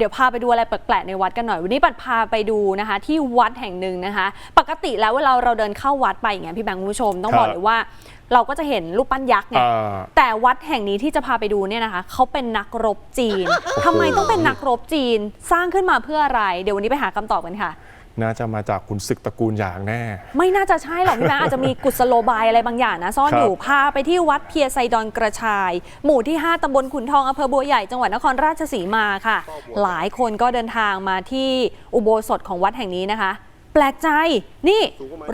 เดี๋ยวพาไปดูอะไรแปลกๆในวัดกันหน่อย วันนี้ปัดพาไปดูนะคะ ที่วัดแห่งหนึ่งนะคะ ปกติแล้วเวลาเราเดินเข้าวัดไปอย่างเงี้ยพี่แบงค์คุณผู้ชมต้องครับ บอกเลยว่า เราก็จะเห็นรูปปั้นยักษ์ไงอ่า แต่วัดแห่งนี้ที่จะพาไปดูเนี่ยนะคะเขาเป็นนักรบจีนทำไมต้องเป็นนักรบจีนสร้างขึ้นมาเพื่ออะไร เดี๋ยววันนี้ไปหาคำตอบกันค่ะ น่าจะมาจากคุณศึกตระกูลอย่างแน่ ไม่น่าจะใช่หรอกพี่แบงค์อาจจะมีกุศโลบายอะไรบางอย่างนะ ซ่อนครับอยู่พาไปที่วัดเพียไซดอนกระชาย หมู่ที่ 5ตำบลขุนทองอำเภอบัวใหญ่จังหวัดนครราชสีมาค่ะ หลายคนก็เดินทางมาที่อุโบสถของวัดแห่งนี้นะคะ แปลกใจนี่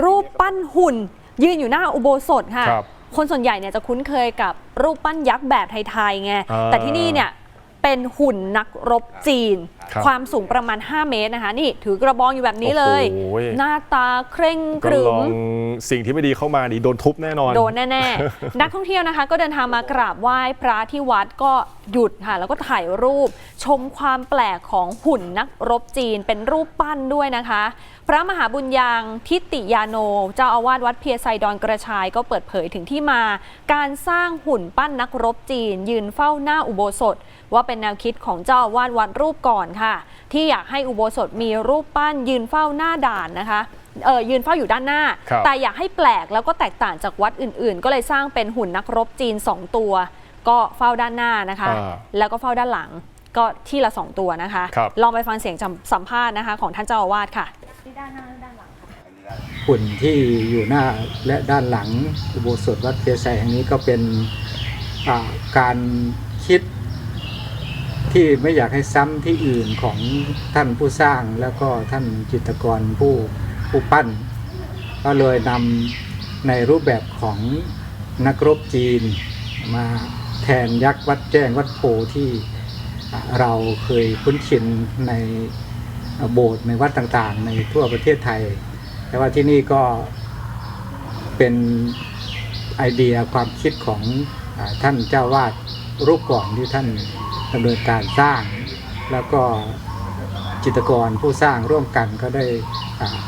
รูปปั้นหุ่น ยืนอยู่หน้าอุโบสถค่ะครับคนส่วนใหญ่เนี่ยจะคุ้นเคยกับรูปปั้นยักษ์แบบไทยๆไงอ่าแต่ที่นี่เนี่ยเป็นหุ่นนักรบจีน ครับความสูงประมาณ 5 เมตรนะคะ นี่ถือกระบองอยู่แบบนี้เลย โอ้โห หน้าตาเคร่งคก็รึลม องสิ่งที่ไม่ดีเข้ามานี่โดนทุบแน่นอน โดนแน่ๆ นักท่องเที่ยวนะคะ ก็เดินทางมากราบไหว้พระที่วัดก็หยุดค่ะ แล้วก็ถ่ายรูป ชมความแปลกของหุ่นนักรบจีน เป็นรูปปั้นด้วยนะคะ พระมหาบุญยังทิติยาโน เจ้าอาวาสวัดเพียไซดอนกระชายก็เปิดเผยถึงที่มา การสร้างหุ่นปั้นนักรบจีน ยืนเฝ้าหน้าอุโบสถ ว่าเป็นแนวคิดของเจ้าอาวาสวัดรูปก่อนค่ะที่อยากให้อุโบสถมีรูปปั้นยืนเฝ้าหน้าด่านนะคะเออยืนเฝ้าอยู่ด้านหน้าครับแต่อยากให้แปลกแล้วก็แตกต่างจากวัดอื่นๆ ก็เลยสร้างเป็นหุ่นนักรบจีน 2 ตัว ก็เฝ้าด้านหน้านะคะอ่าแล้วก็เฝ้าด้านหลังก็ที่ละ 2 ตัวนะคะครับลองไปฟังเสียงสัมภาษณ์นะคะ ของท่านเจ้าอาวาสค่ะหุ่นที่อยู่หน้าและด้านหลังอุโบสถวัดเพียไซแห่งนี้ก็เป็นอ่าการคิด ที่ไม่อยากให้ซ้ำที่อื่นของท่านผู้สร้างแล้วก็ท่านจิตรกรผู้ผู้ปั้น ก็เลยนำในรูปแบบของนักรบจีน มาแทนยักษ์วัดแจ้งวัดโพที่เราเคยคุ้นชินในโบสถ์ในวัดต่างๆ ในทั่วประเทศไทย แต่ว่าที่นี่ก็เป็นไอเดียความคิดของท่านเจ้าวาด รูปก่อนที่ท่านดำเนินการสร้าง แล้วก็จิตกรผู้สร้างร่วมกันก็ได้อ่า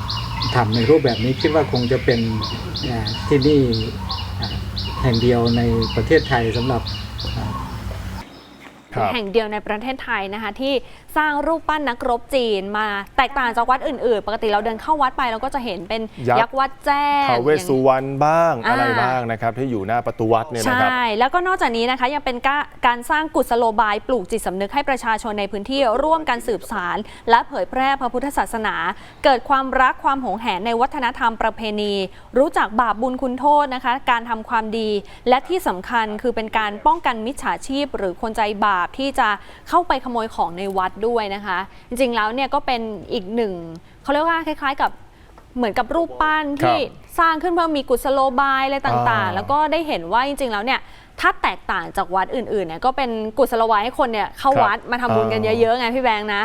ทำในรูปแบบนี้คิดว่าคงจะเป็นที่นี่แห่งเดียวในประเทศไทยสำหรับ อ่าครับแห่งเดียวในประเทศไทยนะคะ ที่สร้างรูปปั้นนักรบจีนมาแตกต่างจากวัดอื่นๆ ปกติเราเดินเข้าวัดไปเราก็จะเห็นเป็นยักษ์ยักษ์วัดแจ้งท้าวเวสสุวรรณบ้างอ่าอะไรบ้างนะครับ ที่อยู่หน้าประตูวัดเนี่ยนะครับใช่แล้วก็นอกจากนี้นะคะยังเป็นกาการสร้างกุศโลบายปลูกจิตสำนึกให้ประชาชนในพื้นที่ร่วมกันสืบสารและเผยแพร่พระพุทธศาสนา เกิดความรักความหวงแหนในวัฒนธรรมประเพณี รู้จักบาปบุญคุณโทษนะคะ การทำความดี และที่สำคัญคือเป็นการป้องกันมิจฉาชีพ หรือคนใจบาปที่จะเข้าไปขโมยของในวัดด้วยนะคะ จริงๆแล้วเนี่ยก็เป็นอีกหนึ่งเขาเรียกว่าคล้าย ๆ กับเหมือนกับรูปปั้นที่สร้างขึ้นเพื่อมีกุศโลบายอะไรต่างอ่าๆแล้วก็ได้เห็นว่าจริงๆแล้วเนี่ยถ้าแตกต่างจากวัดอื่นๆเนี่ยก็เป็นกุศโลบายให้คนเนี่ยเข้าครับวัดมาทำบุญกันอ่าเยอะๆไงพี่แบงค์นะ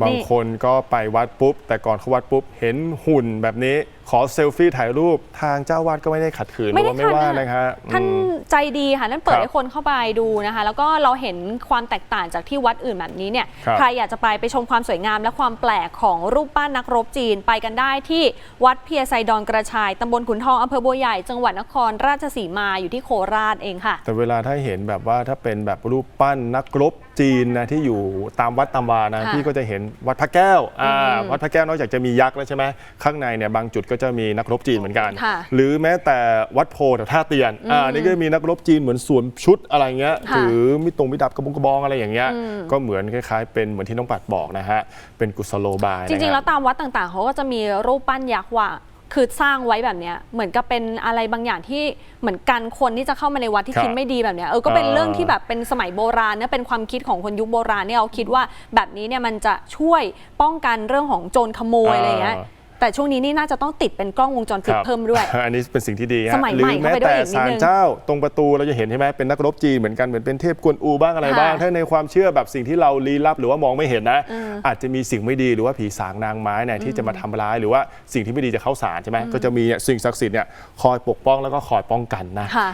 บางคนก็ไปวัดปุ๊บ แต่ก่อนเข้าวัดปุ๊บ เห็นหุ่นแบบนี้ ขอเซลฟี่ถ่ายรูปทางเจ้าวาดก็ไม่ได้ขัดขืนหไม่รือได้ว่าไม่ว่าขัดนะนะครับท่านอืมใจดีค่ะนั่นเปิดครับให้คนเข้าไปดูนะคะ แล้วก็เราเห็นความแตกต่างจากที่วัดอื่นแบบนี้เนี่ยครับใครอยากจะไปไปชมความสวยงาม และความแปลกของรูปปั้นนักรบจีนไปกันได้ที่วัดเพียไซดอนกระชายตำบลขุนทองอำเภอบัวใหญ่จังหวัดนครราชสีมาอยู่ที่โคราชเองค่ะ แต่เวลาถ้าเห็นแบบว่าถ้าเป็นแบบรูปปั้นนักรบจีนนะที่อยู่ตามวัดตามวานะค่ะพี่ก็จะเห็นวัดพระแก้วอ่าอืมวัดพระแก้วนอกจากจะมียักษ์แล้วใช่ไหมข้างในเนี่ยบางจุดก็จะมีนักรบจีนเหมือนกันค่ะหรือแม้แต่วัดโพแถวท่าเตียนอ่านี่ก็มีนักรบจีนเหมือนสวมชุดอะไรเงี้ยค่ะถือมิตรงมิดับกระบงกระบองอะไรอย่างเงี้ยอืมก็เหมือนคล้ายๆ เป็นเหมือนที่น้องปัดบอกนะฮะเป็นกุศโลบายจริงๆนะแล้วฮะตามวัดต่างๆเขาก็จะมีรูปปั้นยักษ์ว่าคือสร้างไว้แบบเนี้ยเหมือนกับเป็นอะไรบางอย่างที่เหมือนกันคนที่จะเข้ามาในวัดที่ครับคิดไม่ดีแบบเนี้ยเออก็เป็นเออเรื่องที่แบบเป็นสมัยโบราณเนี่ยเป็นความคิดของคนยุคโบราณเนี่ยเขาคิดว่าแบบนี้เนี่ยมันจะช่วยป้องกันเรื่องของโจรขโมยอะไรอย่างเงี้ย แต่ช่วงนี้นี่น่าจะต้องติดเป็นกล้องวงจรปิดครับเพิ่มด้วย อันนี้เป็นสิ่งที่ดีฮะสมัยหรืใหม่แม้เข้าไปด้วยแต่อีกนิดศาลนึงเจ้าตรงประตูเราจะเห็นใช่ไหมเป็นนักรบจีนเหมือนกันเหมือนเป็นเทพกวนอูบ้างอะไรค่ะบ้างถ้าในความเชื่อแบบสิ่งที่เราลี้ลับหรือว่ามองไม่เห็นนะ อืม อาจจะมีสิ่งไม่ดีหรือว่าผีสางนางไม้เนี่ยที่จะมาทำร้ายหรือว่าสิ่งที่ไม่ดีจะเข้าสารใช่ไหมก็จะมีเนี่ยสิ่งศักดิ์สิทธิ์เนี่ยคอยปกป้องแล้วก็คอยป้องกันนะ ค่ะ